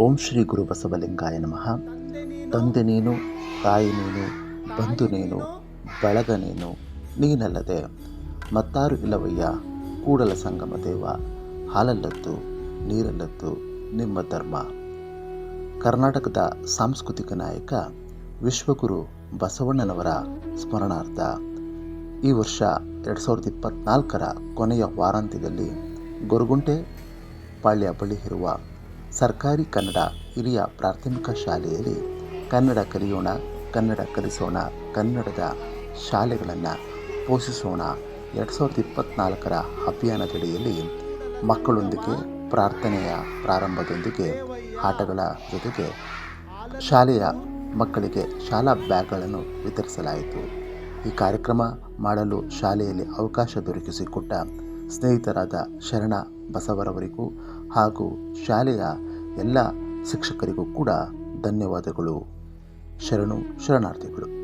ಓಂ ಶ್ರೀ ಗುರು ಬಸವಲಿಂಗಾಯ ನಮಃ. ತಂದೆ ನೀನು, ತಾಯಿ ನೀನು, ಬಂಧು ನೀನು, ಬಳಗ ನೀನು, ನೀನಲ್ಲದೆ ಮತ್ತಾರು ಇಲ್ಲವಯ್ಯ. ಕೂಡಲ ಸಂಗಮ ದೇವ, ಹಾಲಲ್ಲದ್ದು, ನೀರಲ್ಲದ್ದು ನಿಮ್ಮ ಧರ್ಮ. ಕರ್ನಾಟಕದ ಸಾಂಸ್ಕೃತಿಕ ನಾಯಕ ವಿಶ್ವಗುರು ಬಸವಣ್ಣನವರ ಸ್ಮರಣಾರ್ಥ ಈ ವರ್ಷ ಎರಡು ಸಾವಿರದ ಇಪ್ಪತ್ನಾಲ್ಕರ ಕೊನೆಯ ವಾರಾಂತ್ಯದಲ್ಲಿ ಗೊರಗುಂಟೆ ಪಾಳ್ಯ ಬಳಿ ಇರುವ ಸರ್ಕಾರಿ ಕನ್ನಡ ಹಿರಿಯ ಪ್ರಾಥಮಿಕ ಶಾಲೆಯಲ್ಲಿ ಕನ್ನಡ ಕಲಿಯೋಣ, ಕನ್ನಡ ಕಲಿಸೋಣ, ಕನ್ನಡದ ಶಾಲೆಗಳನ್ನು ಪೋಷಿಸೋಣ. ಎರಡು ಸಾವಿರದ ಇಪ್ಪತ್ತ್ನಾಲ್ಕರ ಅಭಿಯಾನದಡಿಯಲ್ಲಿ ಮಕ್ಕಳೊಂದಿಗೆ ಪ್ರಾರ್ಥನೆಯ ಪ್ರಾರಂಭದೊಂದಿಗೆ, ಆಟಗಳ ಜೊತೆಗೆ ಶಾಲೆಯ ಮಕ್ಕಳಿಗೆ ಶಾಲಾ ಬ್ಯಾಗ್ಗಳನ್ನು ವಿತರಿಸಲಾಯಿತು. ಈ ಕಾರ್ಯಕ್ರಮ ಮಾಡಲು ಶಾಲೆಯಲ್ಲಿ ಅವಕಾಶ ದೊರಕಿಸಿಕೊಟ್ಟ ಸ್ನೇಹಿತರಾದ ಶರಣ ಬಸವರವರಿಗೂ ಹಾಗೂ ಶಾಲೆಯ ಎಲ್ಲ ಶಿಕ್ಷಕರಿಗೂ ಕೂಡ ಧನ್ಯವಾದಗಳು. ಶರಣು ಶರಣಾರ್ಥಿಗಳು.